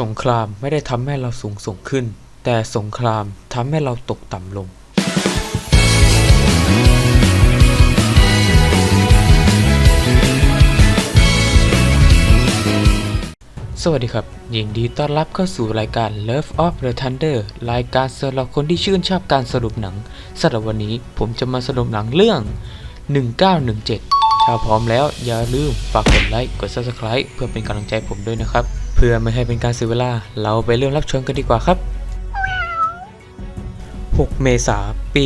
สงครามไม่ได้ทำให้เราสูงส่งขึ้น แต่สงครามทำให้เราตกต่ำลง สวัสดีครับ ยินดีต้อนรับเข้าสู่รายการ Love of the Thunder รายการสำหรับคนที่ชื่นชอบการสรุปหนังสำหรับวันนี้ผมจะมาสรุปหนังเรื่อง 1917 ถ้าพร้อมแล้วอย่าลืมฝากกดไลค์กด Subscribe เพื่อเป็นกำลังใจผมด้วยนะครับ เพื่อไม่ให้เป็นการเสียเวลา เราไปเริ่มรับชมกันดีกว่าครับ 6 เมษายนปี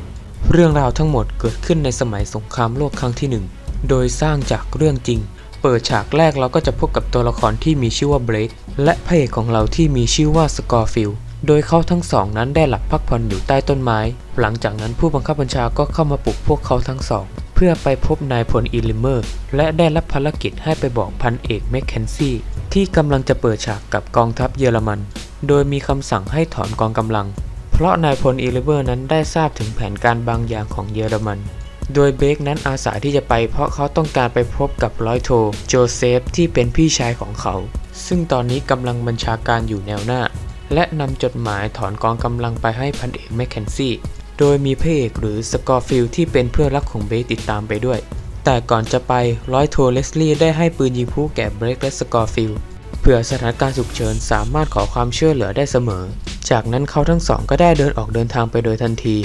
1917 เรื่องราวทั้งหมดเกิดขึ้นในสมัยสงครามโลกครั้งที่หนึ่งโดยสร้างจากเรื่องจริง เปิดฉากแรกเราก็จะพบกับตัวละครที่มีชื่อว่าเบรกและพระเอกของเราที่มีชื่อว่าสกอร์ฟิลโดยเขาทั้งสองนั้นได้หลับพักผ่อนอยู่ใต้ต้นไม้ หลังจากนั้นผู้บังคับบัญชาก็เข้ามาปลุกพวกเขาทั้งสอง พื่อไปพบนายพลอิลิเมอร์ และได้รับภารกิจให้ไปบอกพันเอกแมคเคนซี่ที่กำลังจะเปิดฉากกับกองทัพเยอรมัน โดยมีคำสั่งให้ถอนกองกำลัง เพราะนายพลอิลิเมอร์นั้นได้ทราบถึงแผนการบางอย่างของเยอรมัน โดยเบคนั้นอาสาที่จะไปเพราะเขาต้องการไปพบกับร้อยโทโจเซฟที่เป็นพี่ชายของเขา ซึ่งตอนนี้กำลังบัญชาการอยู่แนวหน้า และนำจดหมายถอนกองกำลังไปให้พันเอกแมคเคนซี่ โดยมีพระเอกหรือสกอร์ฟิลที่เป็นเพื่อนรักของเบคติดตามไปด้วย แต่ก่อนจะไปร้อยโทเลสลี่ได้ให้ปืนยิงผู้แก่เบรกและสกอร์ฟิลเพื่อสถานการณ์ฉุกเฉินสามารถขอความช่วยเหลือได้เสมอ จากนั้นเขาทั้งสองก็ได้เดินออกเดินทางไปโดยทันที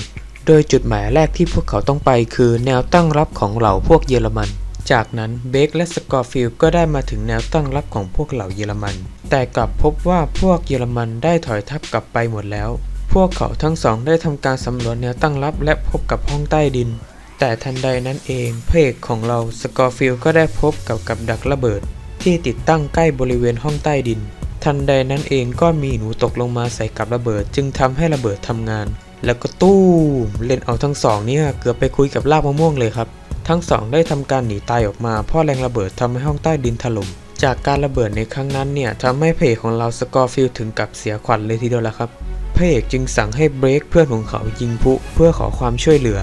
โดยจุดหมายแรกที่พวกเขาต้องไปคือแนวตั้งรับของเหล่าพวกเยอรมัน จากนั้นเบคและสกอร์ฟิลก็ได้มาถึงแนวตั้งรับของพวกเหล่าเยอรมัน แต่กลับพบว่าพวกเยอรมันได้ถอยทัพกลับไปหมดแล้ว พวกเขาทั้งสองได้ทำการสำรวจแนวตั้งรับและพบกับห้องใต้ดิน แต่ทันใดนั้นเองพระเอกของเราสกอร์ฟิลก็ได้พบกับกับดักระเบิด ที่ติดตั้งใกล้บริเวณห้องใต้ดิน ทันใดนั้นเองก็มีหนูตกลงมาใส่กับระเบิด จึงทำให้ระเบิดทำงาน แล้วก็ตู้มเล่นเอาทั้งสองเนี่ยเกือบไปคุยกับลากมะม่วงเลยครับ ทั้งสองได้ทำการหนีตายออกมาเพราะแรงระเบิดทำให้ห้องใต้ดินถล่มจากการระเบิดในครั้งนั้นเนี่ยทำให้เอกของเราสกอร์ฟิลถึงกับเสียขวัญเลยทีเดียวละครับ ระเอกจึงสั่งให้เบรกเพื่อนของเขายิงพุเพื่อขอความช่วยเหลือ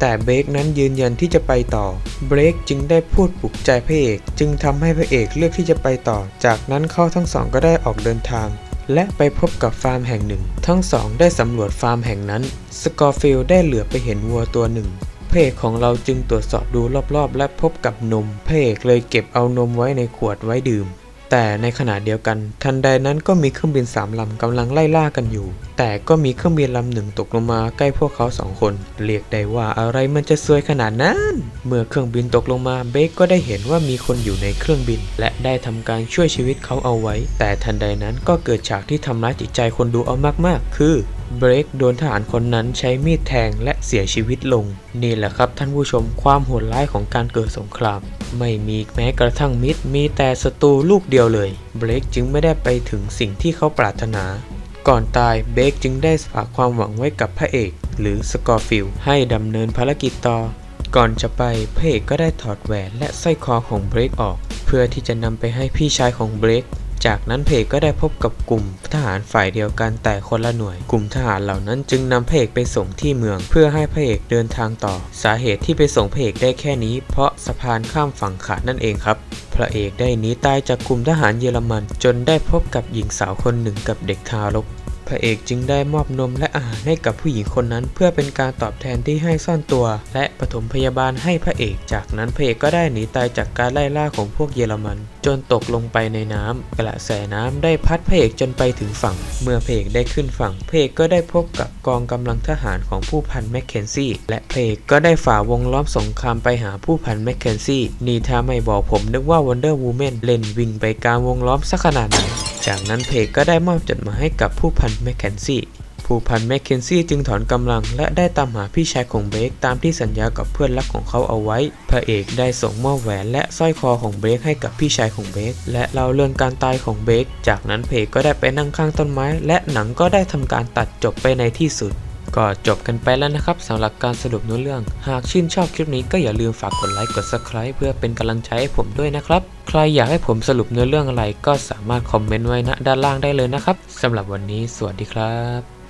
แต่เบรกนั้นยืนยันที่จะไปต่อ เบรกจึงได้พูดปลุกใจพระเอก จึงทำให้พระเอกเลือกที่จะไปต่อ จากนั้นเขาทั้งสองก็ได้ออกเดินทาง และไปพบกับฟาร์มแห่งหนึ่ง ทั้งสองได้สำรวจฟาร์มแห่งนั้น สกอร์ฟิลได้เหลือไปเห็นวัวตัวหนึ่งพระเอกของเราจึงตรวจสอบดูรอบๆ และพบกับนมพระเอกเลยเก็บเอานมไว้ในขวดไว้ดื่ม แต่ในขณะเดียวกัน ทันใดนั้นก็มีเครื่องบินสามลำกำลังไล่ล่ากันอยู่แต่ก็มีเครื่องบินลำหนึ่งตกลงมาใกล้พวกเขาสองคน เรียกได้ว่าอะไรมันจะซวยขนาดนั้น เมื่อเครื่องบินตกลงมาเบคก็ได้เห็นว่ามีคนอยู่ในเครื่องบิน และได้ทำการช่วยชีวิตเขาเอาไว้ แต่ทันใดนั้นก็เกิดฉากที่ทำร้ายจิตใจคนดูเอามากๆ คือเบรกโดนทหารคนนั้นใช้มีดแทงและเสียชีวิตลง นี่แหละครับท่านผู้ชมความโหดร้ายของการเกิดสงคราม ไม่มีแม้กระทั่งมิตรมีแต่ศัตรูลูกเดียวเลย เบรกจึงไม่ได้ไปถึงสิ่งที่เขาปรารถนา ก่อนตายเบรกจึงได้ฝากความหวังไว้กับพระเอก หรือสกอร์ฟิลให้ดำเนินภารกิจต่อ ก่อนจะไปพระเอกก็ได้ถอดแหวนและสร้อยคอของเบรกออก เพื่อที่จะนำไปให้พี่ชายของเบรก จากนั้นเพเอกก็ได้พบกับกลุ่มทหารฝ่ายเดียวกันแต่คนละหน่วย กลุ่มทหารเหล่านั้นจึงนำพระเอกไปส่งที่เมือง เพื่อให้พระเอกเดินทางต่อ สาเหตุที่ไปส่งพระเอกได้แค่นี้ เพราะสะพานข้ามฝั่งขาดนั่นเองครับพระเอกได้หนีตายจากกลุ่มทหารเยอรมัน จนได้พบกับหญิงสาวคนหนึ่งกับเด็กทารก ระเอกจึงได้มอบนมและอาหารให้กับผู้หญิงคนนั้น เพื่อเป็นการตอบแทนที่ให้ซ่อนตัว และปฐมพยาบาลให้พระเอก จากนั้นพระเอกก็ได้หนีตายจากการไล่ล่าของพวกเยอรมัน จนตกลงไปในน้ำกระแสน้ำได้พัดพระเอกจนไปถึงฝั่ง เมื่อพระเอกได้ขึ้นฝั่งพระเอกก็ได้พบกับกองกำลังทหารของผู้พันแมคเคนซี่และพระเอกก็ได้ฝ่าวงล้อมสงครามไปหาผู้พันแมคเคนซี่นี่ถ้าไม่บอกผมนึกว่าวันเดอร์วูแมนเล่นวิ่งไปกลางวงล้อมสักขนาดไหน จากนั้นเพกก็ได้มอบจดหมายให้กับผู้พันแมคเคนซี่ผู้พันแมคเคนซี่จึงถอนกำลังและได้ตามหาพี่ชายของเบรกตามที่สัญญากับเพื่อนรักของเขาเอาไว้ พระเอกได้ส่งมอบแหวนและสร้อยคอของเบรกให้กับพี่ชายของเบรกและเล่าเรื่องการตายของเบรกจากนั้นเพกก็ได้ไปนั่งข้างต้นไม้ และหนังก็ได้ทำการตัดจบไปในที่สุด ก็จบกันไปแล้วนะครับสำหรับการสรุปเนื้อเรื่อง หากชื่นชอบคลิปนี้ก็อย่าลืมฝากกดไลค์กด subscribe เพื่อเป็นกำลังใจให้ผมด้วยนะครับ ใครอยากให้ผมสรุปเนื้อเรื่องอะไรก็สามารถคอมเมนต์ไว้ณด้านล่างได้เลยนะครับสำหรับวันนี้สวัสดีครับ